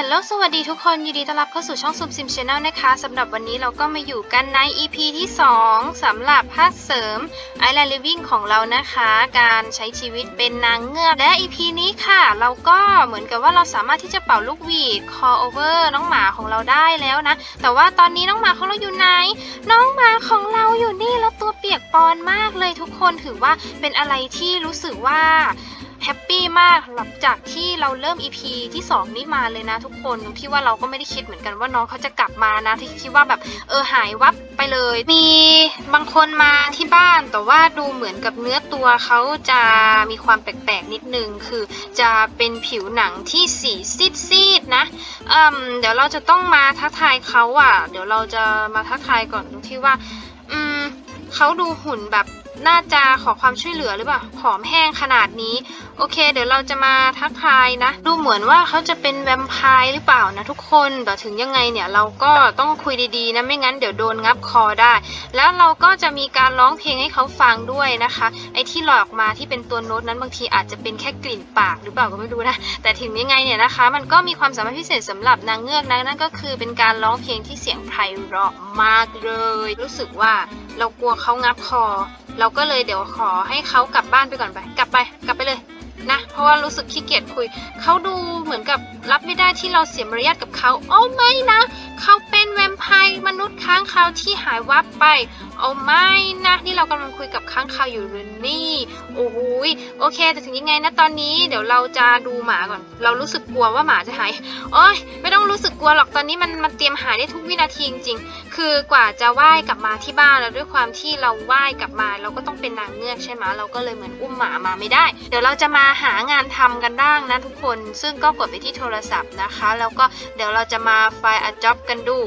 ฮลโลสวัสดีทุกคน ยินดีต้อนรับเข้าสู่ช่องซุมซิมชาแนลนะคะสำหรับวันนี้เราก็มาอยู่กันใน EP ที่ 2สำหรับภาคเสริม Island Living ของเรานะคะ การใช้ชีวิตเป็นนางเงือกและ EP นี้ค่ะ เราก็เหมือนกับว่าเราสามารถที่จะเป่าลูกหวีด call over น้องหมาของเราได้แล้วนะ แต่ว่าตอนนี้น้องหมาของเราอยู่ไหน น้องหมาของเราอยู่นี่แล้วตัวเปียกปอนมากเลยทุกคนถือว่าเป็นอะไรที่รู้สึกว่า แฮปปี้มากหลังจากที่เราเริ่ม EP ที่ 2 นี้มาเลยนะทุกคนที่ว่าเราก็ไม่ได้คิดเหมือนกันว่าน้องเขาจะกลับมานะที่คิดว่าแบบเออหายวับไปเลย มีบางคนมาที่บ้านแต่ว่าดูเหมือนกับเนื้อตัวเขาจะมีความแปลกๆนิดนึงคือจะเป็นผิวหนังที่สีซีดๆนะอืมเดี๋ยวเราจะต้องมาทักทายเขาอะ เดี๋ยวเราจะมาทักทายก่อนตรงที่ว่า อืมเขาดูหุ่นแบบ น่าจะขอความช่วยเหลือหรือเปล่าผอมแห้งขนาดนี้ โอเค เดี๋ยวเราจะมาทักทายนะ ดูเหมือนว่าเขาจะเป็นแวมไพร์หรือเปล่านะทุกคนแต่ถึงยังไงเนี่ยเราก็ต้องคุยดีๆนะไม่งั้นเดี๋ยวโดนงับคอได้ แล้วเราก็จะมีการร้องเพลงให้เขาฟังด้วยนะคะ ไอ้ที่หลอกมาที่เป็นตัวโน้ตนั้นบางทีอาจจะเป็นแค่กลิ่นปากหรือเปล่าก็ไม่รู้นะ แต่ถึงยังไงเนี่ยนะคะ มันก็มีความสามารถพิเศษสำหรับนางเงือกนะนั่นก็คือเป็นการร้องเพลงที่เสียงไพเราะมากเลย รู้สึกว่า เรากลัวเขางับคอ เราก็เลยเดี๋ยวขอให้เขากลับบ้านไปก่อนไป กลับไป กลับไปเลยนะ เพราะว่ารู้สึกขี้เกียจคุย เขาดูเหมือนกับรับไม่ได้ที่เราเสียมารยาทกับเขาโอ้ไม่นะ เขาเป็นแวมไพร์มนุษย์ค้างคาวที่หายวับไปโอ้ไม่นะนี่เรากำลังคุยกับค้างคาวอยู่หรือนี่ โอ้โหยโอเคแต่ถึงยังไงนะตอนนี้เดี๋ยวเราจะดูหมาก่อน เรารู้สึกกลัวว่าหมาจะหายโอ้ยไม่ต้องรู้สึกกลัวหรอกตอนนี้มันมันเตรียมหายได้ทุกวินาทีจริงๆคือกว่าจะว่ายกลับมาที่บ้านแล้วด้วยความที่เราว่ายกลับมา เราก็ต้องเป็นนางเงือกใช่ไหมเราก็เลยเหมือนอุ้มหมามาไม่ได้ เดี๋ยวเราจะมาหางานทำกันบ้างนะทุกคน ซึ่งก็กดไปที่โทรศัพท์นะคะ แล้วก็เดี๋ยวเราจะมาไฟล์ a job กันดู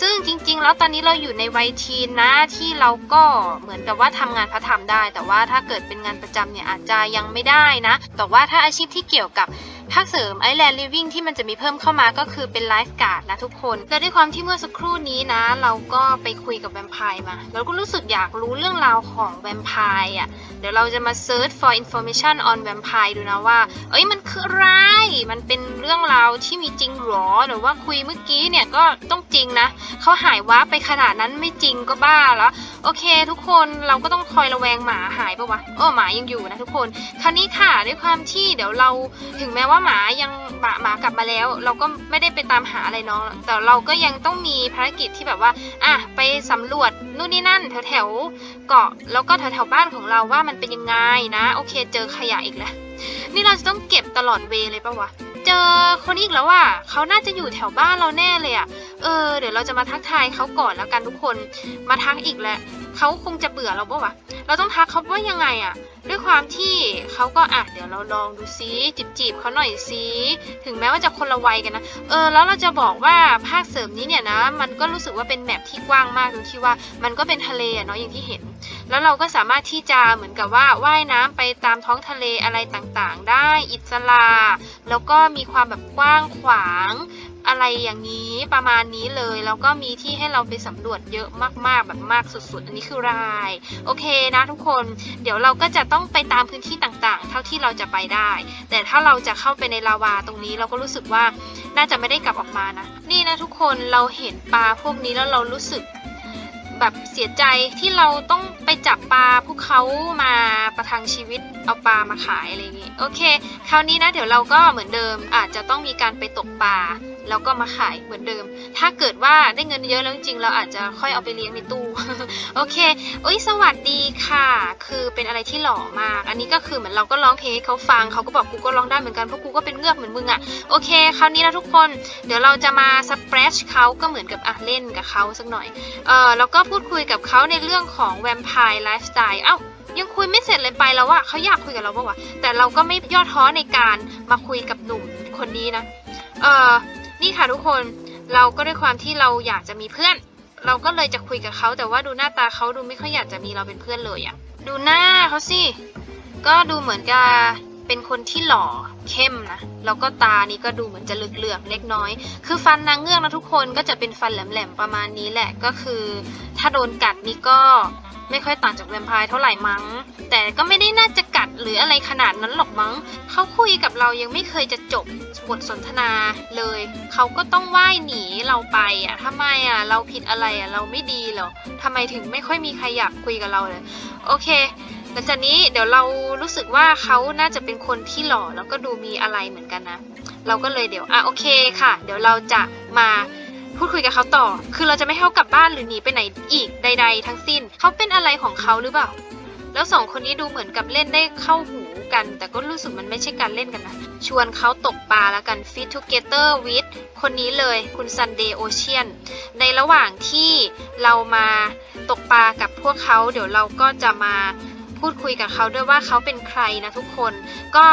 ซึ่งจริง ๆ แล้วตอนนี้เราอยู่ในวัยทีนนะที่เราก็เหมือนกับว่าทำงานพระธรรมได้ แต่ว่าถ้าเกิดเป็นงานประจำเนี่ยอาจจะยังไม่ได้นะ แต่ว่าถ้าอาชีพที่เกี่ยวกับ ภาคเสริม Island Living ที่มันจะมีเพิ่มเข้ามาก็คือเป็นไลฟ์การ์ดนะทุกคน และด้วยความที่เมื่อสักครู่นี้นะ เราก็ไปคุยกับแวมไพร์มา เราก็รู้สึกอยากรู้เรื่องราวของแวมไพร์อะ เดี๋ยวเราจะมา search for information on vampire ดูนะว่า เอ้ยมันคืออะไร มันเป็นเรื่องราวที่มีจริงหรอ หรือว่าคุยเมื่อกี้เนี่ยก็ต้องจริงนะ เขาหายวับไปขนาดนั้นไม่จริงก็บ้าแล้ว โอเค ทุกคนเราก็ต้องคอยระแวงหมาหายปะวะโอ้หมายังอยู่นะทุกคน คราวนี้ค่ะด้วยความที่เดี๋ยวเราถึงแม้ว่าหมายังหมาหมากลับมาแล้ว เราก็ไม่ได้ไปตามหาอะไรน้อง แต่เราก็ยังต้องมีภารกิจที่แบบว่าอะไปสำรวจนู่นนี่นั่นแถวแถวๆเกาะแล้วก็แถวแถวๆบ้านของเราว่ามันเป็นยังไงนะ โอเค เจอขยะอีกแล้วนี่เราจะต้องเก็บตลอดเวเลยปะวะเจอคนอีกแล้วว่ะเขาน่าจะอยู่แถวบ้านเราแน่เลยอะเออ เดี๋ยวเราจะมาทักทายเขาก่อนแล้วกันทุกคนมาทักอีกแล้ว เขาคงจะเบื่อเราปะวะ เราต้องทักเขาว่ายังไงอะด้วยความที่เขาก็อะเดี๋ยวเราลองดูซิจีบจีบๆเขาหน่อยซิถึงแม้ว่าจะคนละวัยกันนะ เออแล้วเราจะบอกว่าภาคเสริมนี้เนี่ยนะ มันก็รู้สึกว่าเป็นแมปที่กว้างมากตรงที่ว่ามันก็เป็นทะเลอะเนาะอย่างที่เห็น แล้วเราก็สามารถที่จะเหมือนกับว่าว่ายน้ำไปตามท้องทะเลอะไรต่างๆ ได้อิสระแล้วก็มีความแบบกว้างขวาง อะไรอย่างนี้ประมาณนี้เลยแล้วก็มีที่ให้เราไปสำรวจเยอะมากๆแบบมากสุดๆ อันนี้คือรายโอเคนะทุกคน เดี๋ยวเราก็จะต้องไปตามพื้นที่ต่างๆ เท่าที่เราจะไปได้ แต่ถ้าเราจะเข้าไปในลาวาตรงนี้เราก็รู้สึกว่าน่าจะไม่ได้กลับออกมานะ นี่นะทุกคนเราเห็นปลาพวกนี้แล้วเรารู้สึกแบบเสียใจที่เราต้องไปจับปลาพวกเขามาประทังชีวิตเอาปลามาขายอะไรอย่างงี้โอเค คราวนี้นะเดี๋ยวเราก็เหมือนเดิมอาจจะต้องมีการไปตกปลา แล้วก็มาขายเหมือนเดิม ถ้าเกิดว่าได้เงินเยอะแล้วจริงๆ เราอาจจะค่อยเอาไปเลี้ยงในตู้ โอเคโอ้ยสวัสดีค่ะ คือเป็นอะไรที่หล่อมาก อันนี้ก็คือเหมือนเราก็ร้องเพลงให้เขาฟังเขาก็บอกกูก็ร้องได้เหมือนกันเพราะกูก็เป็นเงือกเหมือนมึงอะโอเค คราวนี้นะทุกคนเดี๋ยวเราจะมาสเปรชเขาก็เหมือนกับอะเล่นกับเขาสักหน่อยเออแล้วก็พูดคุยกับเขาในเรื่องของแวมไพร์ไลฟ์สไตล์เอ้ายังคุยไม่เสร็จเลยไปแล้วว่าเขาอยากคุยกับเราปะวะแต่เราก็ไม่ย่อท้อในการมาคุยกับหนุ่มคนนี้นะ เออ นี่ค่ะทุกคนเราก็ด้วยความที่เราอยากจะมีเพื่อน เราก็เลยจะคุยกับเขาแต่ว่าดูหน้าตาเขาดูไม่ค่อยอยากจะมีเราเป็นเพื่อนเลยอะดูหน้าเขาสิก็ดูเหมือนจะเป็นคนที่หล่อเข้มนะแล้วก็ตานี่ก็ดูเหมือนจะเหลือกๆเล็กน้อย คือฟันนางเงือกนะทุกคนก็จะเป็นฟันแหลมๆประมาณนี้แหละก็คือ ถ้าโดนกัดนี่ก็ ไม่ค่อยต่างจากแวมไพร์เท่าไหร่มั้ง แต่ก็ไม่ได้น่าจะกัดหรืออะไรขนาดนั้นหรอกมั้ง เขาคุยกับเรายังไม่เคยจะจบบทสนทนาเลย เขาก็ต้องว่ายหนีเราไปอะทำไมอะ เราผิดอะไรอะ เราไม่ดีหรอทำไมถึงไม่ค่อยมีใครอยากคุยกับเราเลย โอเคหลังจากนี้เดี๋ยวเรารู้สึกว่าเขาน่าจะเป็นคนที่หล่อแล้วก็ดูมีอะไรเหมือนกันนะ เราก็เลยเดี๋ยวอะโอเคค่ะ เดี๋ยวเราจะมา พูดคุยกับเขาต่อ คือเราจะไม่ให้เขากลับบ้านหรือหนีไปไหนอีกใด ๆ ทั้งสิ้น เขาเป็นอะไรของเขาหรือเปล่า แล้วสองคนนี้ดูเหมือนกับเล่นได้เข้าหูกัน แต่ก็รู้สึกมันไม่ใช่การเล่นกันนะ ชวนเขาตกปลาแล้วกัน Fit Together with คนนี้เลยคุณ Sunday Ocean ในระหว่างที่เรามาตกปลากับพวกเขา เดี๋ยวเราก็จะมาพูดคุยกับเขาด้วยว่าเขาเป็นใครนะทุกคน ก็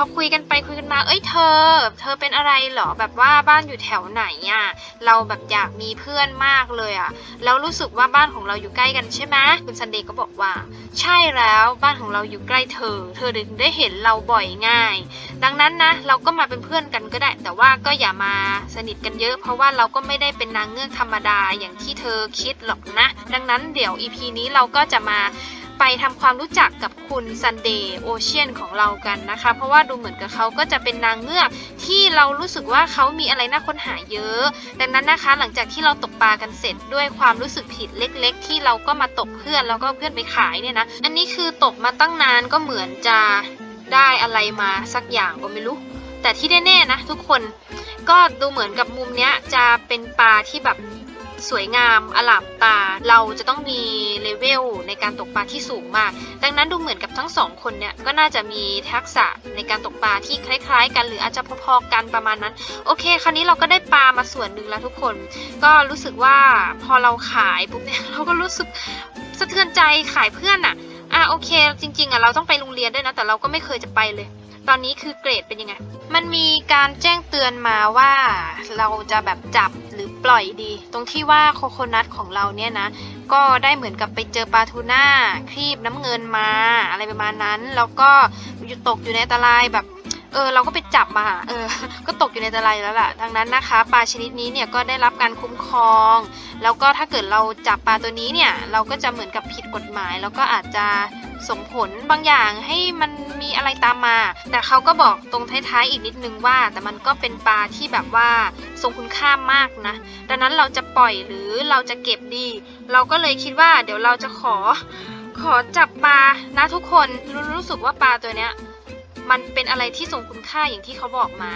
พอคุยกันไปคุยกันมา เอ้ยเธอ เธอเป็นอะไรเหรอแบบว่าบ้านอยู่แถวไหนอะเราแบบอยากมีเพื่อนมากเลยอะแล้วรู้สึกว่าบ้านของเราอยู่ใกล้กันใช่ไหมคุณซันเดย์ก็บอกว่า ใช่แล้วบ้านของเราอยู่ใกล้เธอ เธอถึงได้เห็นเราบ่อยง่าย ดังนั้นนะ เราก็มาเป็นเพื่อนกันก็ได้ แต่ว่าก็อย่ามาสนิทกันเยอะ เพราะว่าเราก็ไม่ได้เป็นนางเงือกธรรมดาอย่างที่เธอคิดหรอกนะ ดังนั้นเดี๋ยว EP นี้เราก็จะมา ไปทำความรู้จักกับคุณ Sunday Ocean ของเรากันนะคะ เพราะว่าดูเหมือนกับเขาก็จะเป็นนางเงือกที่เรารู้สึกว่าเขามีอะไรน่าค้นหาเยอะ ดังนั้นนะคะหลังจากที่เราตกปลากันเสร็จด้วยความรู้สึกผิดเล็ก ๆ ที่เราก็มาตกเพื่อนแล้วก็เพื่อนไปขายเนี่ยนะ อันนี้คือตกมาตั้งนานก็เหมือนจะได้อะไรมาสักอย่างก็ไม่รู้ แต่ที่แน่ๆนะทุกคนก็ดูเหมือนกับมุมเนี้ยจะเป็นปลาที่แบบ สวยงามอลามตา เราจะต้องมีเลเวลในการตกปลาที่สูงมาก ดังนั้นดูเหมือนกับทั้งสองคนเนี่ยก็น่าจะมีทักษะในการตกปลาที่คล้าย ๆ กัน หรืออาจจะพอๆกันประมาณนั้น โอเค คราวนี้เราก็ได้ปลามาส่วนหนึ่งแล้วทุกคน ก็รู้สึกว่าพอเราขายปุ๊บเนี่ยเราก็รู้สึกสะเทือนใจขายเพื่อนอะอะโอเค จริงๆอะเราต้องไปโรงเรียนด้วยนะแต่เราก็ไม่เคยจะไปเลย ตอนนี้คือเกรดเป็นยังไง มันมีการแจ้งเตือนมาว่าเราจะแบบจับหรือ ปล่อยดี ตรงที่ว่าโคโคนัทของเราเนี่ยนะ ก็ได้เหมือนกับไปเจอปลาทูน่าครีบน้ำเงินมาอะไรประมาณนั้น แล้วก็อยู่ตกอยู่ในอันตรายแบบ เออเราก็ไปจับมาเออก็ตกอยู่ในตรายแล้วล่ะดังนั้นนะคะ ปลาชนิดนี้เนี่ยก็ได้รับการคุ้มครอง แล้วก็ถ้าเกิดเราจับปลาตัวนี้เนี่ยเราก็จะเหมือนกับผิดกฎหมาย แล้วก็อาจจะส่งผลบางอย่างให้มันมีอะไรตามมา แต่เขาก็บอกตรงท้ายๆอีกนิดนึงว่า แต่มันก็เป็นปลาที่แบบว่าทรงคุณค่ามากนะ ดังนั้นเราจะปล่อยหรือเราจะเก็บดี เราก็เลยคิดว่าเดี๋ยวเราจะขอขอจับปลานะทุกคนรรู้สึกว่าปลาตัวเนี้ย มันเป็นอะไรที่ทรงคุณค่าอย่างที่เขาบอกมา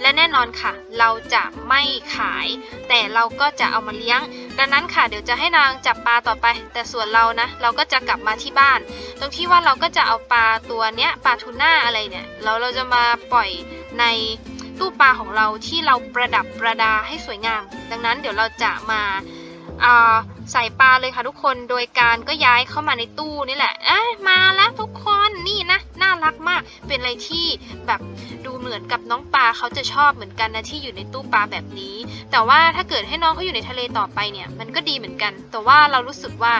และแน่นอนค่ะ เราจะไม่ขาย แต่เราก็จะเอามาเลี้ยง ดังนั้นค่ะเดี๋ยวจะให้นางจับปลาต่อไป แต่ส่วนเรานะ เราก็จะกลับมาที่บ้าน ตรงที่ว่าเราก็จะเอาปลาตัวเนี้ยปลาทูน่าอะไรเนี่ยเราเราจะมาปล่อยในตู้ปลาของเราที่เราประดับประดาให้สวยงาม ดังนั้นเดี๋ยวเราจะมาอ่า ใส่ปลาเลยค่ะทุกคน โดยการก็ย้ายเข้ามาในตู้นี่แหละอะมาแล้วทุกคนนี่นะน่ารักมาก เป็นอะไรที่แบบดูเหมือนกับน้องปลาเขาจะชอบเหมือนกันนะที่อยู่ในตู้ปลาแบบนี้ แต่ว่าถ้าเกิดให้น้องเขาอยู่ในทะเลต่อไปเนี่ยมันก็ดีเหมือนกัน แต่ว่าเรารู้สึกว่า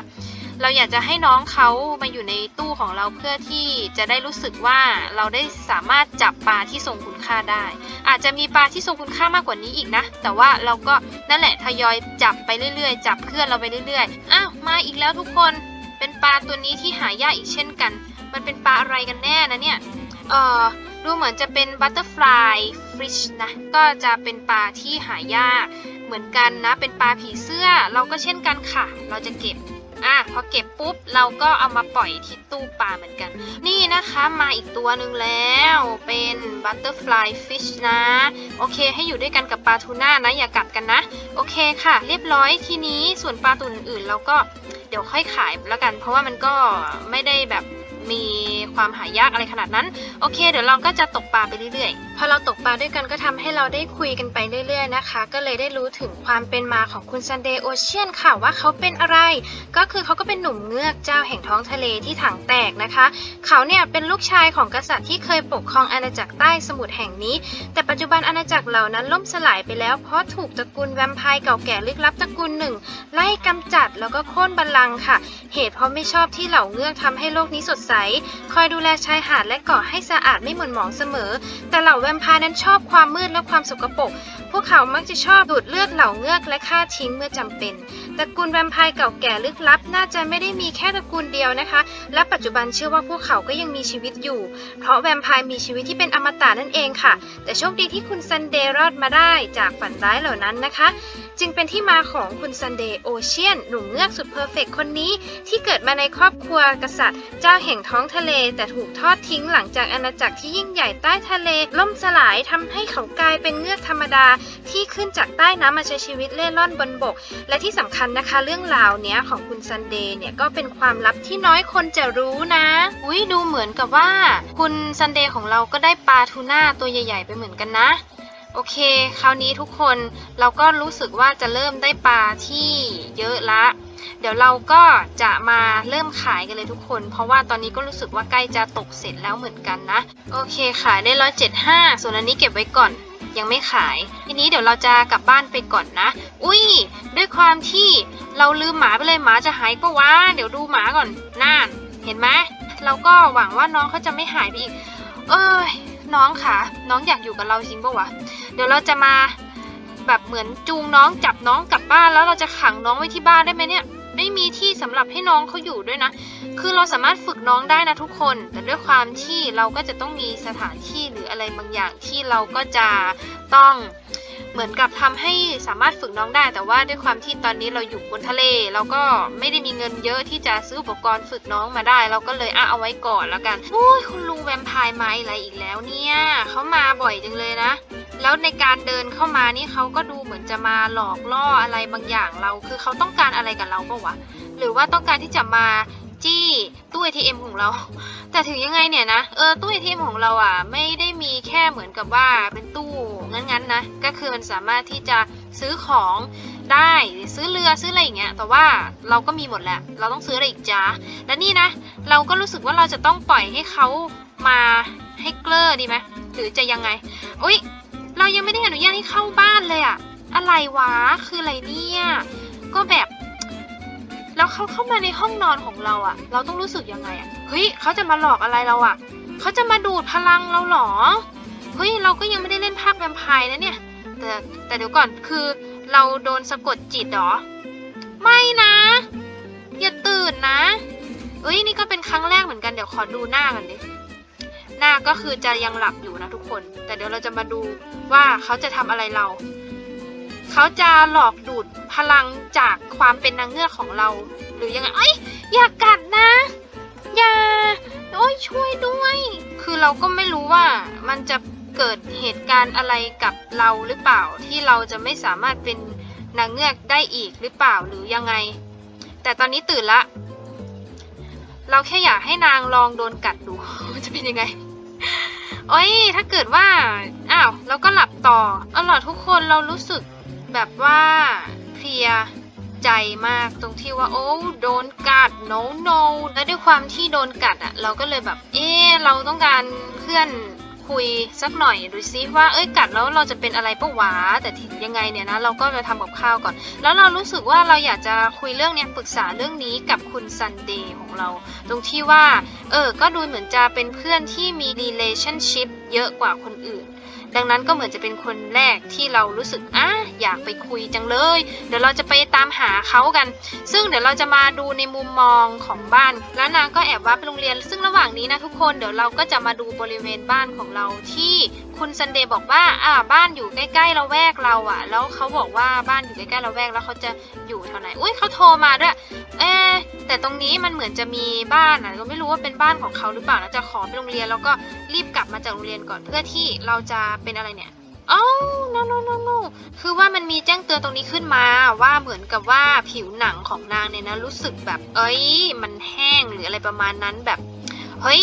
เราอยากจะให้น้องเขามาอยู่ในตู้ของเราเพื่อที่จะได้รู้สึกว่าเราได้สามารถจับปลาที่ทรงคุณค่าได้ อาจจะมีปลาที่ทรงคุณค่ามากกว่านี้อีกนะ แต่ว่าเราก็นั่นแหละทยอยจับไปเรื่อยๆ จับเพื่อนเราไปเรื่อยๆอ้าวมาอีกแล้วทุกคน เป็นปลาตัวนี้ที่หายากอีกเช่นกัน มันเป็นปลาอะไรกันแน่นะเนี่ยเออดูเหมือนจะเป็นบัตเตอร์ฟลายฟริชนะ ก็จะเป็นปลาที่หายากเหมือนกันนะ เป็นปลาผีเสื้อ เราก็เช่นกันค่ะ เราจะเก็บ อะพอเก็บปุ๊บเราก็เอามาปล่อยที่ตู้ปลาเหมือนกัน นี่นะคะมาอีกตัวหนึ่งแล้ว เป็นบัตเตอร์ฟลายฟิชนะ โอเค ให้อยู่ด้วยกันกับปลาทูน่านะ อย่ากัดกันนะ โอเคค่ะ เรียบร้อยทีนี้ส่วนปลาตัวอื่นๆเราก็เดี๋ยวค่อยขายแล้วกัน เพราะว่ามันก็ไม่ได้แบบ มีความหายากอะไรขนาดนั้น โอเค เดี๋ยวเราก็จะตกปลาไปเรื่อยๆ พอเราตกปลาด้วยกันก็ทำให้เราได้คุยกันไปเรื่อยๆนะคะ ก็เลยได้รู้ถึงความเป็นมาของคุณซันเดย์โอเชียนค่ะว่าเขาเป็นอะไร ก็คือเขาก็เป็นหนุ่มเงือกเจ้าแห่งท้องทะเลที่ถังแตกนะคะ เขาเนี่ยเป็นลูกชายของกษัตริย์ที่เคยปกครองอาณาจักรใต้สมุทรแห่งนี้ แต่ปัจจุบันอาณาจักรเหล่านั้นล่มสลายไปแล้วเพราะถูกตระกูลแวมไพร์เก่าแก่ลึกลับตระกูลหนึ่งไล่กำจัดแล้วก็โค่นบัลลังก์ค่ะ เหตุเพราะไม่ชอบที่เหล่าเงือกทำให้โลกนี้สดใสคอยดูแลชายหาดและเกาะให้สะอาดไม่หม่นหมองเสมอ แต่เหล่าแวมไพร์นั้นชอบความมืดและความสกปรก พวกเขามักจะชอบดูดเลือดเหล่าเงือกและฆ่าทิ้งเมื่อจำเป็นตระกูลแวมไพร์เก่าแก่ลึกลับ น่าจะไม่ได้มีแค่ตระกูลเดียวนะคะ และปัจจุบันเชื่อว่าพวกเขาก็ยังมีชีวิตอยู่ เพราะแวมไพร์มีชีวิตที่เป็นอมตะนั่นเองค่ะ แต่โชคดีที่คุณซันเดย์รอดมาได้จากฝันร้ายเหล่านั้นนะคะ จึงเป็นที่มาของคุณซันเดย์โอเชียนหนุ่มเงือกสุดเพอร์เฟกคนนี้ ที่เกิดมาในครอบครัวกษัตริย์ เจ้าแห่งท้องทะเล แต่ถูกทอดทิ้งหลังจากอาณาจักรที่ยิ่งใหญ่ใต้ทะเล ล่มสลายทำให้เขากลายเป็นเงือกธรรมดา ที่ขึ้นจากใต้น้ำมาใช้ชีวิตเล่ร่อนบนบก และที่สำคัญนะคะเรื่องราวเนี้ยของคุณซันเดย์เนี่ยก็เป็นความลับที่น้อยคนจะรู้นะ อุ้ยดูเหมือนกับว่า คุณซันเดย์ของเราก็ได้ปลาทูน่าตัวใหญ่ ๆ ไปเหมือนกันนะ โอเค คราวนี้ทุกคนเราก็รู้สึกว่าจะเริ่มได้ปลาที่เยอะละ เดี๋ยวเราก็จะมาเริ่มขายกันเลยทุกคน เพราะว่าตอนนี้ก็รู้สึกว่าใกล้จะตกเสร็จแล้วเหมือนกันนะ โอเคขายได้ร้อยเจ็ดห้าส่วนอันนี้เก็บไว้ก่อนยังไม่ขาย ทีนี้เดี๋ยวเราจะกลับบ้านไปก่อนนะ อุ้ย ด้วยความที่เราลืมหมาไปเลยหมาจะหายปะวะ เดี๋ยวดูหมาก่อนน่าน เห็นไหมเราก็หวังว่าน้องเขาจะไม่หายไปอีก เอ้ย น้องค่ะ น้องอยากอยู่กับเราจริงปะวะ เดี๋ยวเราจะมาแบบเหมือนจูงน้องจับน้องกลับบ้านแล้วเราจะขังน้องไว้ที่บ้านได้ไหมเนี่ยไม่มีที่สำหรับให้น้องเขาอยู่ด้วยนะ คือเราสามารถฝึกน้องได้นะทุกคน แต่ด้วยความที่เราก็จะต้องมีสถานที่หรืออะไรบางอย่างที่เราก็จะต้อง เหมือนกับทำให้สามารถฝึกน้องได้ แต่ว่าด้วยความที่ตอนนี้เราอยู่บนทะเลเราก็ไม่ได้มีเงินเยอะที่จะซื้ออุปกรณ์ฝึกน้องมาได้ เราก็เลยอะเอาไว้ก่อนแล้วกันโอ้ยคุณลุงแวมไพร์มาอะไรอีกแล้วเนี่ยเขามาบ่อยจังเลยนะ แล้วในการเดินเข้ามานี่เขาก็ดูเหมือนจะมาหลอกล่ออะไรบางอย่างเรา คือเขาต้องการอะไรกับเราปะวะหรือว่าต้องการที่จะมาจี้ตู้ ATM ของเรา แต่ถึงยังไงเนี่ยนะเออตู้ ATM ของเราอะไม่ได้มีแค่เหมือนกับว่าเป็นตู้ งั้นๆนะก็คือมันสามารถที่จะซื้อของได้ซื้อเรือซื้ออะไรอย่างเงี้ยแต่ว่าเราก็มีหมดแหละเราต้องซื้ออะไรอีกจ้าและนี่นะ เราก็รู้สึกว่าเราจะต้องปล่อยให้เขามาให้เกลอดีไหมหรือจะยังไงอุ๊ยเรายังไม่ได้อนุญาตให้เข้าบ้านเลยอะอะไรวะคืออะไรเนี่ยก็แบบแล้วเขาเข้ามาในห้องนอนของเราอะเราต้องรู้สึกยังไงอะเฮ้ยเขาจะมาหลอกอะไรเราอะเขาจะมาดูดพลังเราหรอ เฮ้ยเราก็ยังไม่ได้เล่นภาคแวมไพร์นะเนี่ย แต่แต่เดี๋ยวก่อนคือเราโดนสะกดจิตหรอ ไม่นะ อย่าตื่นนะเอ้ยนี่ก็เป็นครั้งแรกเหมือนกันเดี๋ยวขอดูหน้ากันดิหน้าก็คือจะยังหลับอยู่นะทุกคน แต่เดี๋ยวเราจะมาดูว่าเขาจะทำอะไรเรา เขาจะหลอกดูดพลังจากความเป็นนางเงือกของเรา หรือยังไงเอ้ยอย่ากัดนะ อย่าโอ้ยช่วยด้วย คือเราก็ไม่รู้ว่ามันจะ เกิดเหตุการณ์อะไรกับเราหรือเปล่า ที่เราจะไม่สามารถเป็นนางเงือกได้อีกหรือเปล่าหรือยังไง แต่ตอนนี้ตื่นละ เราแค่อยากให้นางลองโดนกัดดู มันจะเป็นยังไงโอ้ยถ้าเกิดว่าอ้าวแล้วก็หลับต่อเอาล่ะทุกคนเรารู้สึกแบบว่าเพลียใจมากตรงที่ว่าโอ้โดนกัด no no และด้วยความที่โดนกัดอะเราก็เลยแบบ เอ๊เราต้องการเพื่อน คุยสักหน่อยดูซิว่าเอ้ยกัดแล้วเราจะเป็นอะไรปะวะแต่ถึงยังไงเนี่ยนะเราก็จะทำกับข้าวก่อน แล้วเรารู้สึกว่าเราอยากจะคุยเรื่องเนี้ยปรึกษาเรื่องนี้กับคุณซันเดย์ของเรา ตรงที่ว่าเออก็ดูเหมือนจะเป็นเพื่อนที่มี relationship เยอะกว่าคนอื่น ดังนั้นก็เหมือนจะเป็นคนแรกที่เรารู้สึกอะอยากไปคุยจังเลย เดี๋ยวเราจะไปตามหาเขากัน ซึ่งเดี๋ยวเราจะมาดูในมุมมองของบ้าน แล้วนางก็แอบว่าไปโรงเรียน ซึ่งระหว่างนี้นะทุกคนเดี๋ยวเราก็จะมาดูบริเวณบ้านของเราที่คุณซันเดย์บอกว่าอ่าบ้านอยู่ใกล้ๆเราแวกเราอะ แล้วเขาบอกว่าบ้านอยู่ใกล้ๆเราแวกแล้วเขาจะอยู่แถวไหนอุ้ยเขาโทรมาด้วยเอ๊ะ แต่ตรงนี้มันเหมือนจะมีบ้านอะก็ไม่รู้ว่าเป็นบ้านของเขาหรือเปล่านะจะขอไปโรงเรียนแล้วก็รีบกลับมาจากโรงเรียนก่อนเพื่อที่เราจะเป็นอะไรเนี่ยอ้าว no no no no คือว่ามันมีแจ้งเตือนตรงนี้ขึ้นมาว่าเหมือนกับว่าผิวหนังของนางเนี่ยนะรู้สึกแบบ เอ้ย มันแห้งหรืออะไรประมาณนั้นแบบ เฮ้ย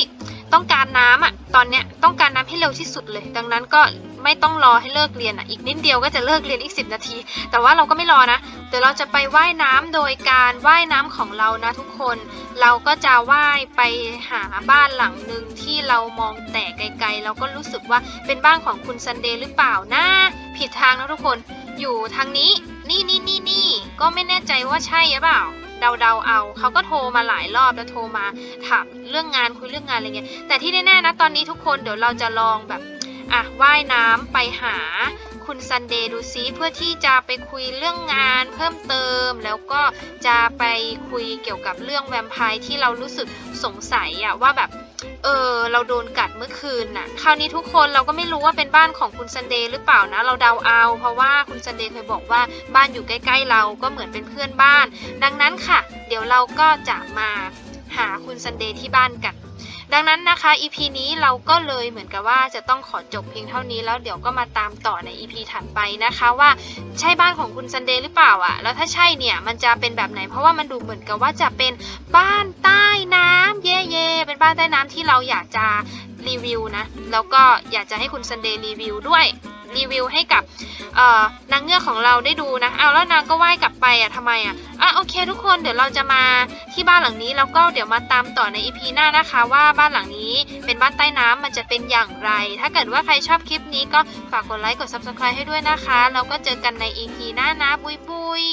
ต้องการน้ำอะ ตอนเนี้ยต้องการน้ำให้เร็วที่สุดเลย ดังนั้นก็ไม่ต้องรอให้เลิกเรียนอะ อีกนิดเดียวก็จะเลิกเรียนอีก 10 นาที แต่ว่าเราก็ไม่รอนะ เดี๋ยวเราจะไปว่ายน้ำโดยการว่ายน้ำของเรานะทุกคน เราก็จะว่ายไปหาบ้านหลังหนึ่งที่เรามองแต่ไกลๆ เราก็รู้สึกว่าเป็นบ้านของคุณซันเดย์หรือเปล่านะผิดทางนะทุกคน อยู่ทางนี้ นี่นี่นี่นี่ก็ไม่แน่ใจว่าใช่หรือเปล่า เดาเดาๆเอา เขาก็โทรมาหลายรอบแล้วโทรมาถามเรื่องงานคุยเรื่องงานอะไรเงี้ยแต่ที่แน่ๆนะตอนนี้ทุกคนเดี๋ยวเราจะลองแบบอะว่ายน้ำไปหา คุคุณซันเดย์ดูซิเพื่อที่จะไปคุยเรื่องงานเพิ่มเติม แล้วก็จะไปคุยเกี่ยวกับเรื่องแวมไพร์ที่เรารู้สึกสงสัยอะว่าแบบเออเราโดนกัดเมื่อคืนน่ะ คราวนี้ทุกคนเราก็ไม่รู้ว่าเป็นบ้านของคุณซันเดย์หรือเปล่านะ เราเดาเอา เพราะว่าคุณซันเดย์เคยบอกว่าบ้านอยู่ใกล้ ๆ เราก็เหมือนเป็นเพื่อนบ้าน ดังนั้นค่ะ เดี๋ยวเราก็จะมาหาคุณซันเดย์ที่บ้านกัน ดังนั้นนะคะ EP นี้เราก็เลยเหมือนกับว่าจะต้องขอจบเพียงเท่านี้แล้วเดี๋ยวก็มาตามต่อใน EP ถัดไปนะคะว่าใช่บ้านของคุณซันเดย์หรือเปล่าอะแล้วถ้าใช่เนี่ยมันจะเป็นแบบไหน เพราะว่ามันดูเหมือนกับว่าจะเป็นบ้านใต้น้ำเย่เย่ๆเป็นบ้านใต้น้ำที่เราอยากจะรีวิวนะแล้วก็อยากจะให้คุณซันเดย์รีวิวด้วย รีวิวให้กับนางเงือกของเราได้ดูนะเอาแล้วนางก็ว่ายกลับไปอะทำไมอะอะโอเค ทุกคนเดี๋ยวเราจะมาที่บ้านหลังนี้แล้วก็เดี๋ยวมาตามต่อในอีพีหน้านะคะ ว่าบ้านหลังนี้เป็นบ้านใต้น้ำมันจะเป็นอย่างไร ถ้าเกิดว่าใครชอบคลิปนี้ก็ฝากกดไลค์กด subscribe ให้ด้วยนะคะแล้วก็เจอกันในอีพีหน้านะบุยบุย